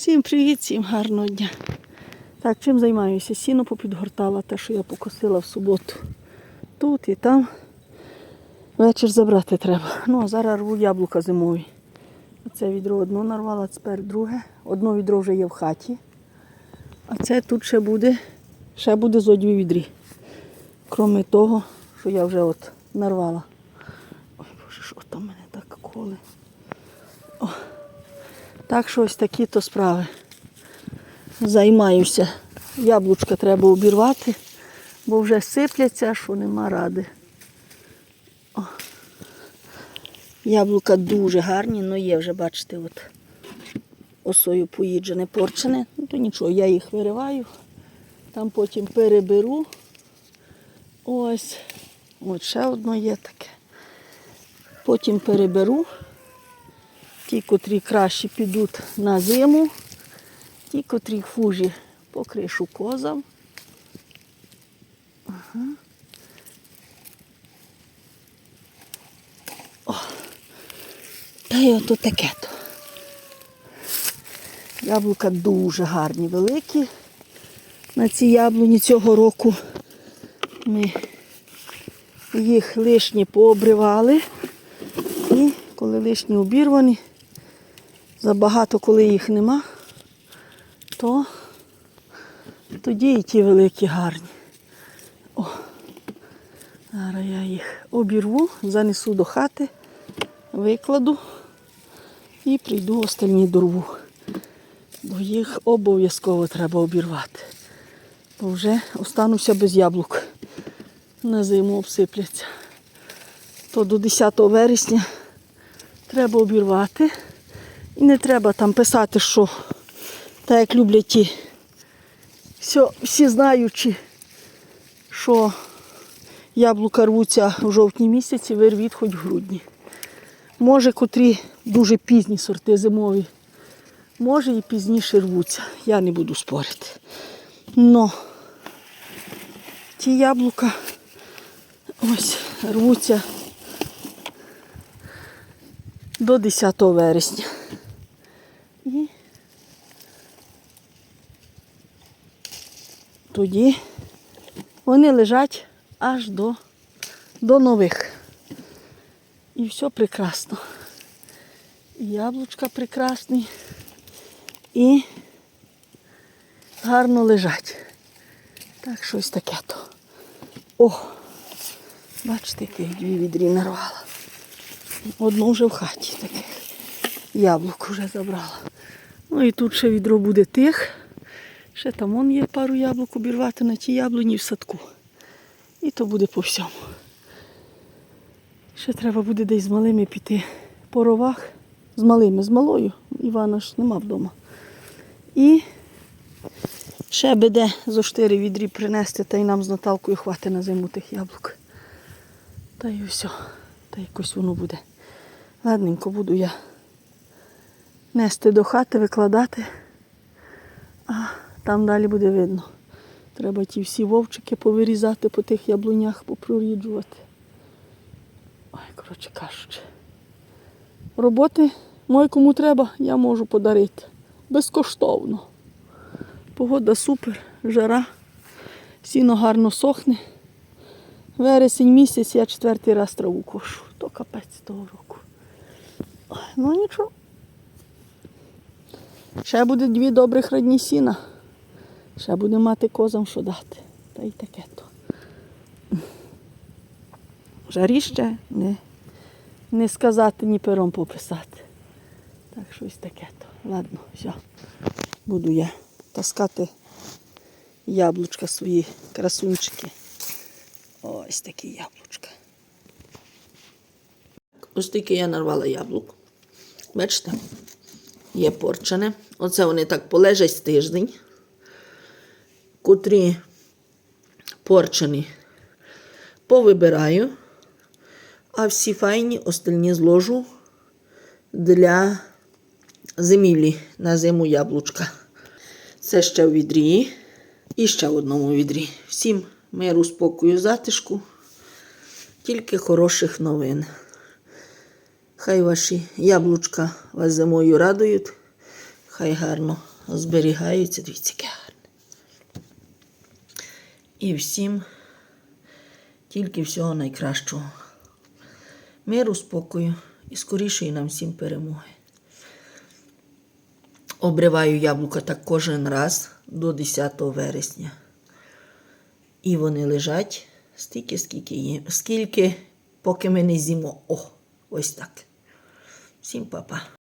Всім привіт, всім гарного дня. Так, чим займаюся? Сіно попідгортала, те, що я покосила в суботу. Тут і там. Вечір забрати треба. Ну, а зараз рву яблука зимові. Оце відро одно нарвала, тепер друге. Одно відро вже є в хаті. А це тут ще буде, ще буде зо дві відрі. Кроме того, що я вже от нарвала. Ой, боже, що там мене так коле. Так що ось такі то справи. Займаюся. Яблучка треба обірвати, бо вже сипляться, що нема ради. О. Яблука дуже гарні, але є вже, бачите, от осою поїджене, порчене. Ну то нічого, я їх вириваю, там потім переберу. Ось. От ще одно є таке. Потім переберу. Ті, котрі краще підуть на зиму, ті, котрі хужі по кришу козам. Ага. О. Та й ото таке то. Яблука дуже гарні, великі. На ці яблуні цього року ми їх лишні пообривали. І коли лишні обірвані, забагато, коли їх нема, то тоді і ті великі гарні. О, зараз я їх обірву, занесу до хати, викладу і прийду остальні дорву. Бо їх обов'язково треба обірвати. Бо вже остануся без яблук. На зиму обсипляться. То до 10 вересня треба обірвати. І не треба там писати, що так як люблять ті. Все, всі знаючи, що яблука рвуться в жовтні місяці, вирвіть хоч в грудні. Може, котрі дуже пізні сорти зимові, може і пізніше рвуться. Я не буду спорити. Но ті яблука ось рвуться до 10 вересня. Тоді вони лежать аж до, до нових. І все прекрасно. І яблучка прекрасні. І гарно лежать. Так, щось таке то. О! Бачите, які дві відрі нарвала. Одну вже в хаті таких. Яблук вже забрала. Ну і тут ще відро буде тих. Ще там вон є пару яблук обірвати на ті яблуні в садку. І то буде по всьому. Ще треба буде десь з малими піти по ровах. З малими, з малою. Івана ж нема вдома. І ще би де зо штири відрі принести, та й нам з Наталкою хватить на зиму тих яблук. Та й все. Та якось воно буде. Ладненько буду я нести до хати, викладати, там далі буде видно. Треба ті всі вовчики повирізати по тих яблунях, попроріджувати. Ой, коротше кажучи. Роботи мої кому треба, я можу подарити. Безкоштовно. Погода супер, жара, сіно гарно сохне. Вересень місяць я четвертий раз траву кошу. То капець того року. Ну нічого. Ще буде дві добрих родні сіна. Ще буде мати козам що дати. Та й таке то. Жаріще не, не сказати, ні пером пописати. Так щось таке то. Ладно, все. Буду я таскати яблучка свої красунчики. Ось такі яблучка. Ось такі я нарвала яблук. Бачите? Є порчене. Оце вони так полежать тиждень. Котрі порчені повибираю, а всі файні остальні зложу для зимівлі на зиму яблучка. Це ще в відрі і ще в одному відрі. Всім миру, спокою, затишку, тільки хороших новин. Хай ваші яблучка вас зимою радують, Хай гарно зберігаються. Дивіться. І всім тільки всього найкращого. Миру, спокою і скорішої нам всім перемоги. Обриваю яблука так кожен раз до 10 вересня. І вони лежать стільки, скільки є, скільки, поки ми не з'їмо. О, ось так. Всім па-па.